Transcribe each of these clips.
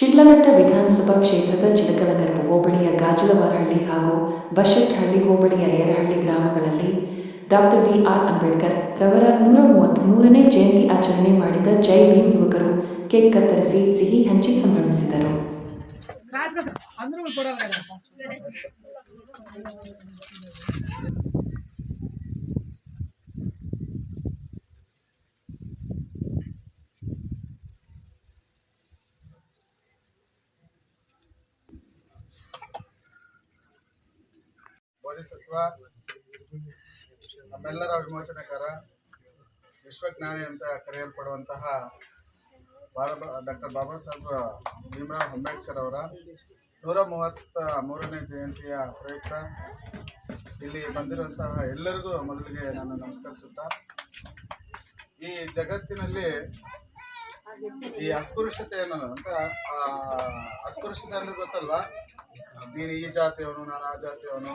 ಶಿಡ್ಲಘಟ್ಟ ವಿಧಾನಸಭಾ ಕ್ಷೇತ್ರದ ಚಿಲಕಲನೆರವು ಹೋಬಳಿಯ ಗಾಜಲವಾರಹಳ್ಳಿ ಹಾಗೂ ಬಶೆಟ್ಹಳ್ಳಿ ಹೋಬಳಿಯ ಯರಹಳ್ಳಿ ಗ್ರಾಮಗಳಲ್ಲಿ ಡಾಕ್ಟರ್ ಬಿಆರ್ ಅಂಬೇಡ್ಕರ್ ರವರ ನೂರ ಮೂವತ್ತ್ಮೂರನೇ ಜಯಂತಿ ಆಚರಣೆ ಮಾಡಿದ ಜೈ ಭೀಮ್ ಯುವಕರು ಕೇಕ್ ಕತ್ತರಿಸಿ ಸಿಹಿ ಹಂಚಿ ಸಂಭ್ರಮಿಸಿದರು. ಸತ್ವ ನಮ್ಮೆಲ್ಲರ ವಿಮೋಚನಕಾರ ವಿಶ್ವಜ್ಞಾನಿ ಅಂತ ಕರೆಯಲ್ಪಡುವಂತಹ ಬಾಲ ಡಾಕ್ಟರ್ ಬಾಬಾ ಸಾಹೇಬ್ ಭೀಮರಾವ್ ಅಂಬೇಡ್ಕರ್ ಅವರ ನೂರ ಮೂವತ್ತ ಮೂರನೇ ಜಯಂತಿಯ ಪ್ರಯುಕ್ತ ಇಲ್ಲಿ ಬಂದಿರುವಂತಹ ಎಲ್ಲರಿಗೂ ಮೊದಲಿಗೆ ನಾನು ನಮಸ್ಕರಿಸುತ್ತಾ, ಈ ಜಗತ್ತಿನಲ್ಲಿ ಈ ಅಸ್ಪೃಶ್ಯತೆ ಅನ್ನೋದು ಅಂತ ಅಸ್ಪೃಶ್ಯತೆ ಅಂದ್ರೆ ಗೊತ್ತಲ್ವಾ? ನೀನು ಈ ಜಾತಿಯವನು, ನಾನು ಆ ಜಾತಿಯವನು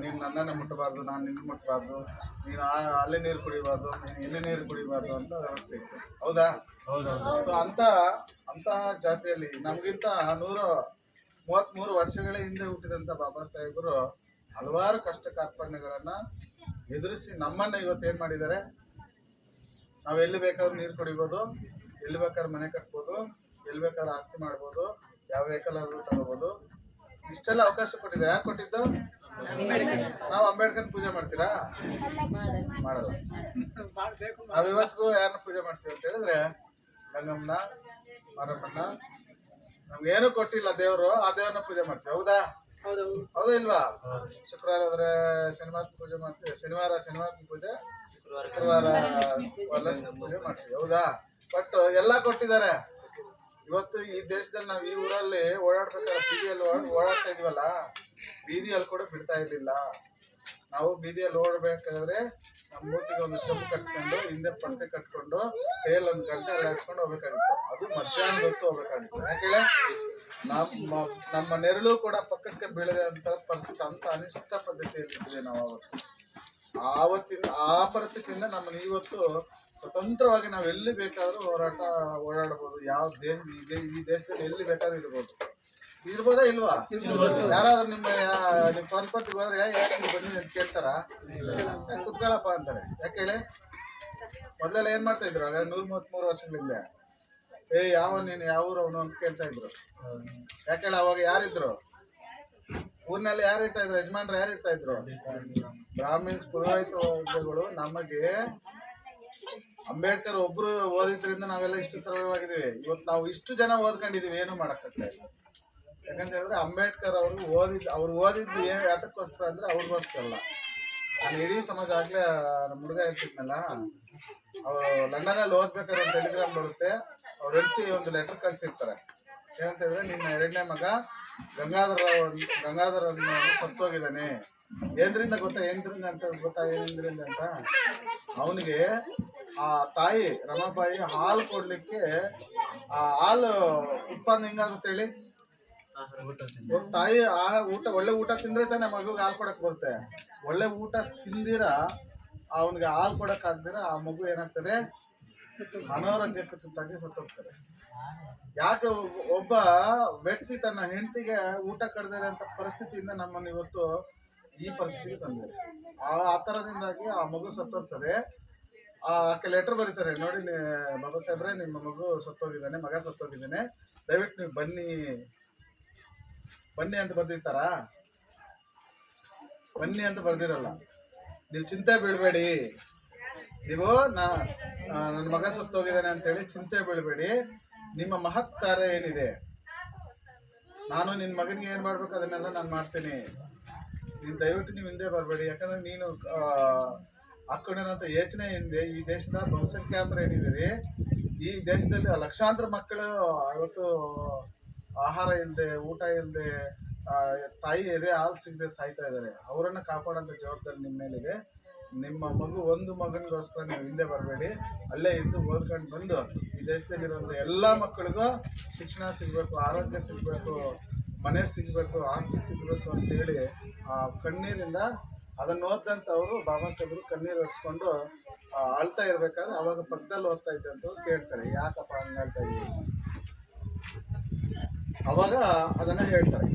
ನೀನು ನನ್ನನ್ನು ಮುಟ್ಟಬಾರ್ದು ನಾನು ನಿನ್ನ ಮುಟ್ಟಬಾರ್ದು ನೀನು ಅಲ್ಲೇ ನೀರು ಕುಡಿಬಾರ್ದು ನೀನು ಇಲ್ಲೇ ನೀರು ಕುಡಿಬಾರ್ದು ಅಂತ ವ್ಯವಸ್ಥೆ ಇತ್ತು. ಹೌದಾ? ಸೊ ಅಂತ ಅಂತಹ ಜಾತಿಯಲ್ಲಿ ನಮಗಿಂತ ನೂರ ಮೂವತ್ತ್ಮೂರು ವರ್ಷಗಳ ಹಿಂದೆ ಹುಟ್ಟಿದಂಥ ಬಾಬಾ ಸಾಹೇಬರು ಹಲವಾರು ಕಷ್ಟ ಕಾರ್ಪಣ್ಯಗಳನ್ನು ಎದುರಿಸಿ ನಮ್ಮನ್ನು ಇವತ್ತು ಏನು ಮಾಡಿದ್ದಾರೆ? ನಾವು ಎಲ್ಲಿ ಬೇಕಾದ್ರೂ ನೀರು ಕುಡಿಬೋದು ಎಲ್ಲಿ ಬೇಕಾದ್ರೂ ಮನೆ ಕಟ್ಬೋದು ಎಲ್ಲಿ ಬೇಕಾದ್ರೂ ಆಸ್ತಿ ಮಾಡ್ಬೋದು ಯಾವ ವೆಹಿಕಲ್ ಆದರೂ ತಗೋಬೋದು ಇಷ್ಟೆಲ್ಲ ಅವಕಾಶ ಕೊಟ್ಟಿದ್ದಾರೆ? ಯಾರು ಕೊಟ್ಟಿದ್ದು? ನಾವು ಅಂಬೇಡ್ಕರ್ ಪೂಜೆ ಮಾಡ್ತೀರಾ? ಮಾಡೋದು ನಾವು ಇವತ್ತಿಗೂ ಯಾರನ್ನ ಪೂಜೆ ಮಾಡ್ತೀವಿ ಅಂತ ಹೇಳಿದ್ರೆ ಗಂಗಮ್ಮನ, ಮಾರಮ್ಮನ. ನಮ್ಗೇನು ಕೊಟ್ಟಿಲ್ಲ ದೇವರು, ಆ ದೇವ್ರನ್ನ ಪೂಜೆ ಮಾಡ್ತೀವಿ. ಹೌದಾ? ಹೌದು ಇಲ್ವಾ? ಶುಕ್ರವಾರ ಆದ್ರೆ ಶನಿವಾರ ಪೂಜೆ ಮಾಡ್ತೀವಿ. ಶನಿವಾರ ಶನಿವಾರ ಪೂಜೆ, ಶುಕ್ರವಾರ ಪೂಜೆ ಮಾಡ್ತೀವಿ. ಹೌದಾ? ಬಟ್ ಎಲ್ಲಾ ಕೊಟ್ಟಿದ್ದಾರೆ. ಇವತ್ತು ಈ ದೇಶದಲ್ಲಿ ನಾವು ಈ ಊರಲ್ಲಿ ಓಡಾಡ್ಬೇಕಾದ್ರೆ ಬೀದಿಯಲ್ಲಿ ಓಡ್- ಓಡಾಡ್ತಾ ಇದೀವಲ್ಲ, ಬೀದಿಯಲ್ಲಿ ಕೂಡ ಬಿಡ್ತಾ ಇರ್ಲಿಲ್ಲ. ನಾವು ಬೀದಿಯಲ್ಲಿ ಓಡಬೇಕಾದ್ರೆ ನಮ್ಮ ಮೂತಿಗೆ ಒಂದು ಚಂಪು ಕಟ್ಕೊಂಡು, ಹಿಂದೆ ಪಟ್ಟೆ ಕಟ್ಕೊಂಡು ಕೈಯಲ್ಲಿ ಒಂದು ಗಂಟೆ ಹಾಕ್ಸ್ಕೊಂಡು ಹೋಗ್ಬೇಕಾಗಿತ್ತು. ಅದು ಮಧ್ಯಾಹ್ನ ಹೊತ್ತು ಹೋಗ್ಬೇಕಾಗಿತ್ತು. ಯಾಕೆ ನಮ್ಮ ನಮ್ಮ ನೆರಳು ಕೂಡ ಪಕ್ಕಕ್ಕೆ ಬೀಳದೆ ಅಂತ ಪರಿಸ್ಥಿತಿ, ಅಂತ ಅನಿಷ್ಟ ಪದ್ಧತಿಯಲ್ಲಿ ಇದ್ವಿ ನಾವು ಅವತ್ತು. ಆವತ್ತಿನ ಆ ಪರಿಸ್ಥಿತಿಯಿಂದ ನಮ್ಮನ್ನ ಇವತ್ತು ಸ್ವತಂತ್ರವಾಗಿ ನಾವು ಎಲ್ಲಿ ಬೇಕಾದ್ರೂ ಹೋರಾಟ ಓಡಾಡಬಹುದು ಯಾವ ದೇಶ ಈ ದೇಶದಲ್ಲಿ ಎಲ್ಲಿ ಬೇಕಾದ್ರೂ ಇರ್ಬೋದು. ಇರ್ಬೋದಾ ಇಲ್ವಾ? ಯಾರಾದ್ರೂ ನಿಮ್ಮ ನಿಮ್ಮ ಪಾಸ್ಪೋರ್ಟ್ ಹೋದ್ರೆ ಯಾಕೆ ನೀವು ಬನ್ನಿ ಅಂತ ಕೇಳ್ತಾರ? ಕುತ್ಕೊಳ್ಳಪ್ಪ ಅಂತಾರೆ. ಯಾಕೆ ಹೇಳಿ? ಮೊದಲೆಲ್ಲ ಏನ್ ಮಾಡ್ತಾ ಇದ್ರು? ಆಗ ನೂರ ಮೂವತ್ಮೂರು ವರ್ಷಗಳಿಂದ. ಏ ಯಾವ ನೀನು ಯಾವ ಊರು ಅವನು ಅಂತ ಕೇಳ್ತಾ ಇದ್ರು. ಯಾಕೆ ಹೇಳಿ? ಅವಾಗ ಯಾರಿದ್ರು ಊರಿನಲ್ಲಿ ಯಾರು ಇರ್ತಾ ಇದ್ರು? ಯಜಮಾನ್ರು ಯಾರು ಇರ್ತಾ ಇದ್ರು? ಬ್ರಾಹ್ಮಿನ್ಸ್ ಪುರೋಹಿತ ನಮಗೆ ಅಂಬೇಡ್ಕರ್ ಒಬ್ರು ಓದಿದ್ರಿಂದ ನಾವೆಲ್ಲ ಇಷ್ಟು ಸರಳವಾಗಿದ್ದೀವಿ. ಇವತ್ತು ನಾವು ಇಷ್ಟು ಜನ ಓದ್ಕೊಂಡಿದೀವಿ ಏನು ಮಾಡಕ್ಕಾಗ್ತಾ ಯಾಕಂತ ಹೇಳಿದ್ರೆ ಅಂಬೇಡ್ಕರ್ ಅವರು ಓದಿದ್, ಅವ್ರು ಓದಿದ್ದು ಏನು ಯಾತಕ್ಕೋಸ್ಕರ ಅಂದ್ರೆ ಅವ್ರಿಗೋಸ್ಕರ ಅಲ್ಲ. ನಾನು ಇಡೀ ಸಮಾಜ ಆಗ್ಲೇ ನಮ್ಮ ಹುಡುಗ ಹೇಳ್ತಿದ್ನಲ್ಲ ಅವರು ಲಂಡನಲ್ಲಿ ಓದ್ಬೇಕಾದ್ರೆ ಟೆಲಿಗ್ರಾಮ್ ಬರುತ್ತೆ. ಅವ್ರು ಹೆಂಡತಿ ಒಂದು ಲೆಟರ್ ಕಳ್ಸಿರ್ತಾರೆ. ಏನಂತ ಹೇಳಿದ್ರೆ, ನಿನ್ನ ಎರಡನೇ ಮಗ ಗಂಗಾಧರ ಗಂಗಾಧರ ಸತ್ತೋಗಿದ್ದಾನೆ. ಏನ್ರಿಂದ ಗೊತ್ತಾ ಏನ್ರಿಂದ ಅಂತ, ಗೊತ್ತಾ, ಏನಿಂದ್ರಿಂದ ಅಂತ? ಅವನಿಗೆ ಆ ತಾಯಿ ರಮಾಬಾಯಿ ಹಾಲು ಕೊಡ್ಲಿಕ್ಕೆ ಆ ಹಾಲು ಉತ್ಪನ್ನ ಹೆಂಗಾಗುತ್ತೆ ಹೇಳಿ? ತಾಯಿ ಆ ಊಟ ಒಳ್ಳೆ ಊಟ ತಿಂದ್ರೆ ತಾನೆ ಮಗುಗೆ ಹಾಲು ಕೊಡಕ್ ಬರುತ್ತೆ. ಒಳ್ಳೆ ಊಟ ತಿಂದಿರ ಅವನಿಗೆ ಹಾಲು ಕೊಡಕ್ ಆಗ್ದಿರ ಆ ಮಗು ಏನಾಗ್ತದೆ? ಅನಾರೋಗ್ಯಕ್ಕೆ ತುತ್ತಾಗಿ ಸತ್ತೋಗ್ತಾರೆ ಯಾಕೆ ಒಬ್ಬ- ವ್ಯಕ್ತಿ ತನ್ನ ಹೆಂಡತಿಗೆ ಊಟ ಕಡ್ದಿರೋ ಅಂತ ಪರಿಸ್ಥಿತಿಯಿಂದ ನಮ್ಮನ್ನು ಇವತ್ತು ಈ ಪರಿಸ್ಥಿತಿಗೆ ತಂದಿದೆ. ಆ ಆ ಥರದಿಂದಾಗಿ ಆ ಮಗು ಸತ್ತೋಗ್ತದೆ. ಆ ಲೆಟರ್ ಬರೀತಾರೆ. ನೋಡಿ ಬಾಬಾ ಸಾಹೇಬ್ರೆ, ನಿಮ್ಮ ಮಗು ಸತ್ತೋಗಿದ್ದಾನೆ, ಮಗ ಸತ್ತೋಗಿದ್ದಾನೆ. ದಯವಿಟ್ಟು ನೀವು ಬನ್ನಿ. ಬನ್ನಿ ಅಂತ ಬರ್ದಿರ್ತಾರಾ? ಬನ್ನಿ ಅಂತ ಬರ್ದಿರಲ್ಲ. ನೀವು ಚಿಂತೆ ಬೀಳ್ಬೇಡಿ. ನೀವು ನಾ ನನ್ನ ಮಗ ಸತ್ತೋಗಿದ್ದಾನೆ ಅಂತೇಳಿ ಚಿಂತೆ ಬೀಳ್ಬೇಡಿ. ನಿಮ್ಮ ಮಹತ್ ಕಾರ್ಯ ಏನಿದೆ? ನಾನು ನಿನ್ನ ಮಗನಿಗೆ ಏನು ಮಾಡ್ಬೇಕು ಅದನ್ನೆಲ್ಲ ನಾನು ಮಾಡ್ತೀನಿ. ನೀನು ದಯವಿಟ್ಟು ನೀವು ಹಿಂದೆ ಬರಬೇಡಿ. ಯಾಕಂದ್ರೆ ನೀನು ಹಾಕೊಂಡಿರೋಂಥ ಯೋಚನೆ ಹಿಂದೆ ಈ ದೇಶದ ಬಹುಸಂಖ್ಯಾತರು ಏನಿದ್ದೀರಿ? ಈ ದೇಶದಲ್ಲಿ ಲಕ್ಷಾಂತರ ಮಕ್ಕಳು ಇವತ್ತು ಆಹಾರ ಇಲ್ಲದೆ ಊಟ ಇಲ್ಲದೆ ತಾಯಿ ಎದೆ ಹಾಲು ಸಿಗದೆ ಸಾಯ್ತಾ ಇದ್ದಾರೆ. ಅವರನ್ನು ಕಾಪಾಡೋಂಥ ಜವಾಬ್ದಾರಿ ನಿಮ್ಮ ಮೇಲಿದೆ. ನಿಮ್ಮ ಮಗು ಒಂದು ಮಗನಿಗೋಸ್ಕರ ನೀವು ಹಿಂದೆ ಬರಬೇಡಿ. ಅಲ್ಲೇ ಇದ್ದು ಓದ್ಕೊಂಡು ಬಂದು ಈ ದೇಶದಲ್ಲಿರುವಂಥ ಎಲ್ಲ ಮಕ್ಕಳಿಗೂ ಶಿಕ್ಷಣ ಸಿಗಬೇಕು, ಆರೋಗ್ಯ ಸಿಗಬೇಕು, ಮನೆ ಸಿಗಬೇಕು, ಆಸ್ತಿ ಸಿಗಬೇಕು ಅಂತೇಳಿ ಆ ಕಣ್ಣೀರಿಂದ ಅದನ್ನ ಓದ್ದಂತ ಅವರು ಬಾಬಾ ಸಾಹೇಬರು ಕಣ್ಣೀರು ಹರಿಸ್ಕೊಂಡು ಅಳ್ತಾ ಇರ್ಬೇಕಾದ್ರೆ ಅವಾಗ ಪಕ್ಕದಲ್ಲಿ ಓದ್ತಾ ಇದ್ದಂಥವ್ರು ಕೇಳ್ತಾರೆ. ಯಾಕಪ್ಪ ಹಂಗ ಹೇಳ್ತಾ ಅವಾಗ ಅದನ್ನ ಹೇಳ್ತಾರೆ.